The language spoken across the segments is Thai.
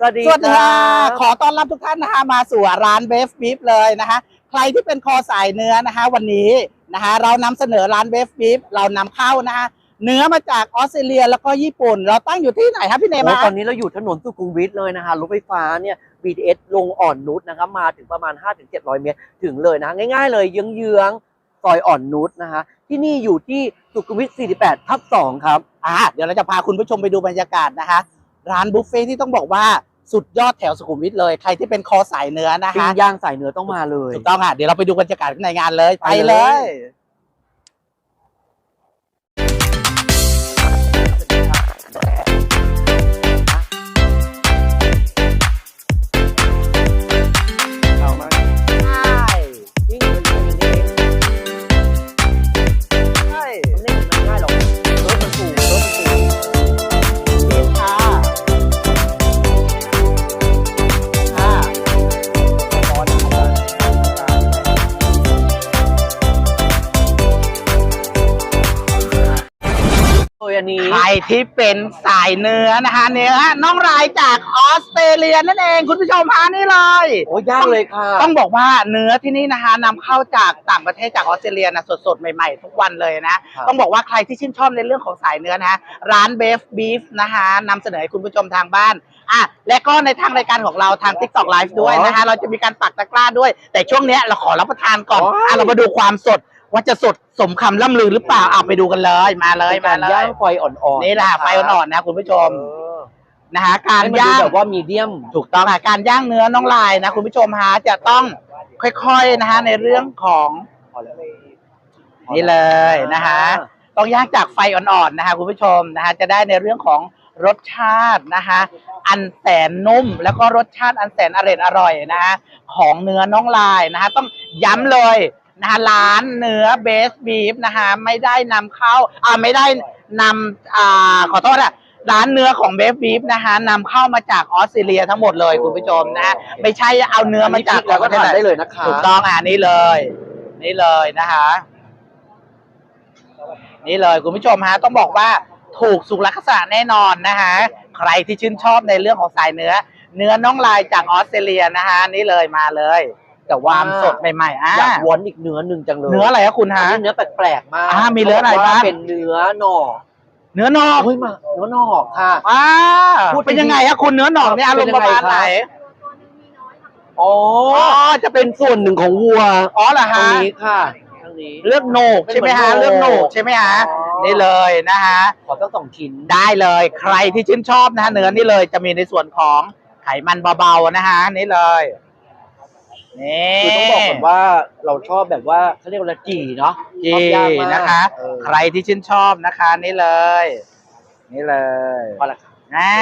สวัสดีสวัสดีค่ะรับขอต้อนรับทุกท่านนะคะมาสู่ร้านเบฟบีฟเลยนะคะใครที่เป็นคอสายเนื้อนะคะ วันนี้นะคะเรานำเสนอร้านเบฟบีฟเรานำเข้านะคะเนื้อมาจากออสเตรเลียแล้วก็ญี่ปุ่น เราตั้งอยู่ที่ไหนครับพี่เนมโอ้ฮะตอนนี้เราอยู่ถนนสุขุมวิทเลยนะคะรถไฟฟ้าเนี่ย BTS ลงอ่อนนุชนะครับมาถึงประมาณ 5-700 เมตร ถึงเลยนะ ง่ายๆเลยเยื้องๆซอยอ่อนนุชนะคะ ที่นี่อยู่ที่สุขุมวิท 48 ทับ 2 ครับอ่าเดี๋ยวเราจะพาคุณผู้ชมไปดูบรรยากาศนะคะ ร้านบุฟเฟ่ที่ต้องบอกว่า สุดยอดแถวสุขุมวิทเลยใครที่เป็นคอสายเนื้อนะปิ้คะงย่างใส่เนื้อต้องมาเลยถูกต้องค่ะเดี๋ยวเราไปดูบรรยากาศข้างในงานเลยไปไปเลเลย อ้ยอันนี้ ใครที่เป็นสายเนื้อนะคะเนื้อน้องรายจากออสเตรเลียนั่นเองคุณผู้ชมฮะนี่เลยโอ้ยยากเลยค่ะ ต้องบอกว่าเนื้อที่นี่นะคะนำเข้าจากต่างประเทศจากออสเตรเลียนะสดๆ ใหม่ๆ ทุกวันเลยนะ ครับ ต้องบอกว่าใครที่ชื่นชอบในเรื่องของสายเนื้อนะฮะร้านเบฟบีฟนะคะนำเสนอให้คุณผู้ชมทางบ้านอะและก็ในทางรายการของเราทาง TikTok Live ด้วยนะคะ เราจะมีการปักตะกร้าด้วย แต่ช่วงเนี้ยเราขอรับประทานก่อนอะเรามาดูความสด ว่าจะสดสมคำล่ำลือหรือเปล่าเอาไปดูกันเลยมาเลยเป็นมาการเลย่าย งไฟอ่อนๆนี่แหละไฟอ่อนๆนะคุณผู้ชมเออนะคะการให้มันดูย่าง แบบว่ามีเดียม ถูกต้องค่ะการย่างเนื้อน้องลายนะคุณผู้ชมฮะจะต้องค่อยๆนะฮะในเรื่องของนี่เลยนะคะต้องย่างจากไฟอ่อนๆนะคะคุณผู้ชมนะคะจะได้ในเรื่องของรสชาตินะคะอันแสนนุ่ม แล้วก็รสชาติอันแสนอร่อยอร่อยนะคะของเนื้อน้องลายนะคะต้องย้ำเลย นะคะร้านเนื้อเบสบีฟนะคะ ไม่ได้นำเข้าอ่าไม่ได้นำอ่าขอโทษอะร้านเนื้อของเบสบีฟนะคะนำเข้ามาจากออสเตรเลียทั้งหมดเลยคุณผู้ชมนะไม่ใช่เอาเนื้อมาจากแล้วก็ทานได้เลยนะคะ ถูกต้องอะนี่เลย นี่เลยนะคะ นี่เลยคุณผู้ชมฮะต้องบอกว่าถูกสุขลักษณะแน่นอนนะคะใครที่ชื่นชอบในเรื่องของสายเนื้อ เนื้อน้องลายจากออสเตรเลียนะคะนี่เลยมาเลย แต่วามสดใหม่ๆอะอยากวนอีกเนื้อหนึ่งจังเลยเนื้ออะไรคะคุณอันฮะนี้เนื้อแปลกๆมากอ่ามีเนื้ออะไรขว่บ้างเป็นเนื้อหนอกเนื้อนอกเฮ้ยมาเนื้อหนอกค่ะอ่าพูดเป็นยังไงฮะคุณเนื้อหนอกเนี่ยอารมณ์ประมาณไหนอ๋ออ๋อจะเป็นเป็นส่วนหนึ่งของวัวอ๋อเหรอตรงฮะนี้ค่ะตรงนี้เลือดโหนกใช่ไหมฮะเป็นเหมือนโหนกเลือดโหนกใช่ไหมฮะอ๋อนี่เลยนะคะขอตั้งสองชิ้นได้เลย ใครที่ชื่นชอบนะฮะเนื้อนี่เลยจะมีในส่วนของไขมันเบาๆนะฮะนี่เลย นี่คือต้องบอกก่อนว่าเราชอบแบบว่าเขาเรียกว่าอะไรจีเนาะจีชอบย่างมากนะคะ เออใครที่ชื่นชอบนะคะนี่เลย นี่เลยพอละค่ะอ่า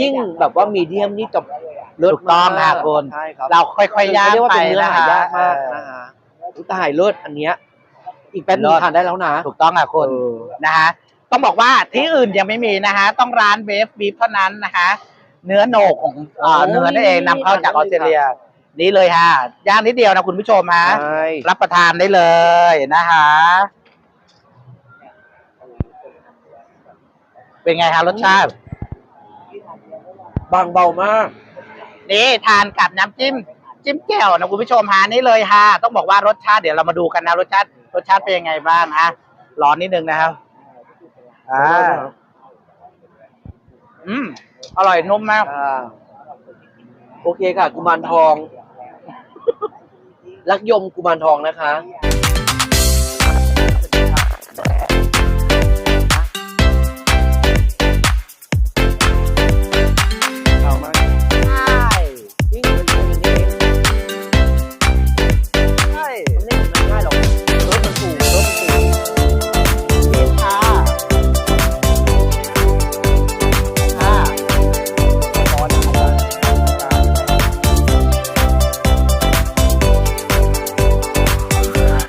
ยิ่งแบบว่ามีเดียมนี่จะเลิศถูกต้องมาค่ะกคุณใช่ครับเราค่อยๆย่างเรียกว่าไปเป็นเนื้อนะหาคะ ยากมากเออนะฮะอุยตายเลิศอันเนี้ย อีกแป๊บนึงทานได้แล้วนะถูกต้องค่ะคุณ เออ นะคะต้องบอกว่าที่อื่นยังไม่มีนะคะต้องร้านเบฟบีฟเท่านั้นนะคะ เนื้อโหนกของอ่าเนื้อนั่นเองนำเข้าจากออสเตรเลีย นี่เลยฮะย่างนิดเดียวนะคุณผู้ชมฮะใช่รับประทานได้เลยนะคะเป็นไงฮะรสชาติ บางเบามาก นี่ทานกับน้ำจิ้ม จิ้มแจ่วนะคุณผู้ชมฮะนี่เลยฮะต้องบอกว่ารสชาติเดี๋ยวเรามาดูกันนะรสชาติรสชาติเป็นยังไงบ้างฮะร้อนนิดนึงนะครับอ่าอืม อร่อยนุ่มมาก อ่าโอเคค่ะ กุมารทอง รักยมกุมารทองนะคะ